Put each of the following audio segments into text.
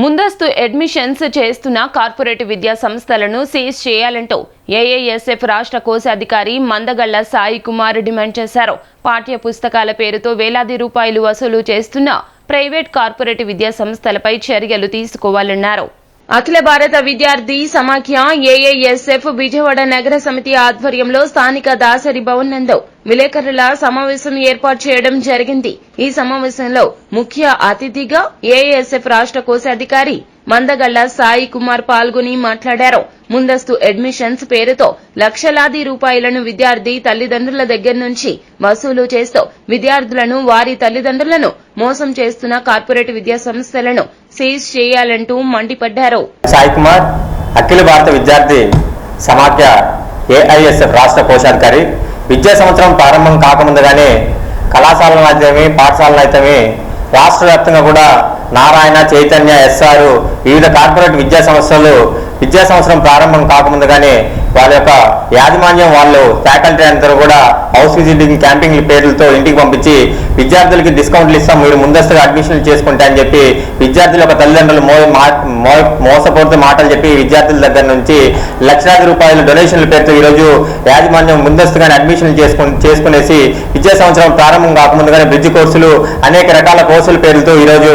ముందస్తు అడ్మిషన్స్ చేస్తున్న కార్పొరేట్ విద్యా సంస్థలను సీజ్ చేయాలంటూ ఏఏఎస్ఎఫ్ రాష్ట్ర కోశాధికారి మందగళ్ళ సాయి కుమార్ డిమాండ్ చేశారు. పాఠ్య పుస్తకాల పేరుతో వేలాది రూపాయలు వసూలు చేస్తున్న ప్రైవేట్ కార్పొరేట్ విద్యా సంస్థలపై చర్యలు తీసుకోవాలన్నారు. అఖిల భారత విద్యార్థి సమాఖ్య ఏఐఎస్ఎఫ్ విజయవాడ నగర సమితి ఆధ్వర్యంలో స్థానిక దాసరి భవన్ నందు విలేకరుల సమావేశం ఏర్పాటు చేయడం జరిగింది. ఈ సమావేశంలో ముఖ్య అతిథిగా ఏఐఎస్ఎఫ్ రాష్ట్ర కోశాధికారి మందగళ్ళ సాయి కుమార్ పాల్గొని మాట్లాడారు. ముందస్తు అడ్మిషన్స్ పేరుతో లక్షలాది రూపాయలను విద్యార్థి తల్లిదండ్రుల దగ్గర నుంచి వసూలు చేస్తూ విద్యార్థులను వారి తల్లిదండ్రులను మోసం చేస్తున్న కార్పొరేట్ విద్యా సంస్థలను సీజ్ చేయాలంటూ మండిపడ్డారు. సాయి కుమార్ అఖిల భారత విద్యార్థి సమాఖ్య ఏఐఎస్ఎఫ్ రాష్ట్ర కోశాధికారి విద్యా సంవత్సరం ప్రారంభం కాకముందుగానే కళాశాలను అయితేమి పాఠశాలలు అయితేమి రాష్ట్ర వ్యాప్తంగా కూడా నారాయణ చైతన్య ఎస్ఆర్ వివిధ కార్పొరేట్ విద్యా సంస్థలు విద్యా సంవత్సరం ప్రారంభం కాకముందుగానే వాళ్ళ యొక్క యాజమాన్యం వాళ్ళు ఫ్యాకల్టీ అందరూ కూడా హౌస్ విజిటింగ్ క్యాంపింగ్ పేర్లతో ఇంటికి పంపించి విద్యార్థులకి డిస్కౌంట్లు ఇస్తాం మీరు ముందస్తుగా అడ్మిషన్లు చేసుకుంటా అని చెప్పి విద్యార్థుల యొక్క తల్లిదండ్రులు మో మా- మాటలు చెప్పి విద్యార్థుల దగ్గర నుంచి లక్షలాది రూపాయల డొనేషన్ల పేరుతో ఈరోజు యాజమాన్యం ముందస్తుగానే అడ్మిషన్లు చేసుకుని చేసుకునేసి విద్యా సంవత్సరం ప్రారంభం కాకముందుగానే బ్రిడ్జ్ కోర్సులు అనేక రకాల కోర్సుల పేర్లతో ఈరోజు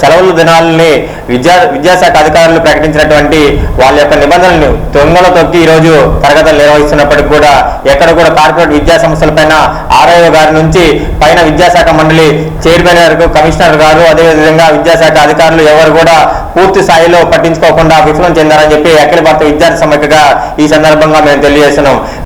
సెలవుల దినాలని విద్యా విద్యాశాఖ అధికారులు ప్రకటించినటువంటి వాళ్ళ యొక్క నిబంధనలను తొంగలో తొక్కి ఈరోజు తరగతులు నిర్వహిస్తున్నప్పటికీ కూడా ఎక్కడ కూడా కార్పొరేట్ విద్యా సంస్థల పైన ఆర్ఐఓ గారి నుంచి పైన విద్యాశాఖ మండలి చైర్మన్ వరకు కమిషనర్ గారు అదేవిధంగా విద్యాశాఖ అధికారులు ఎవరు కూడా పూర్తి స్థాయిలో పట్టించుకోకుండా విఫలం చెందారని చెప్పి అఖిల భారత విద్యార్థి సమైక్యగా ఈ సందర్భంగా మేము తెలియజేస్తున్నాం.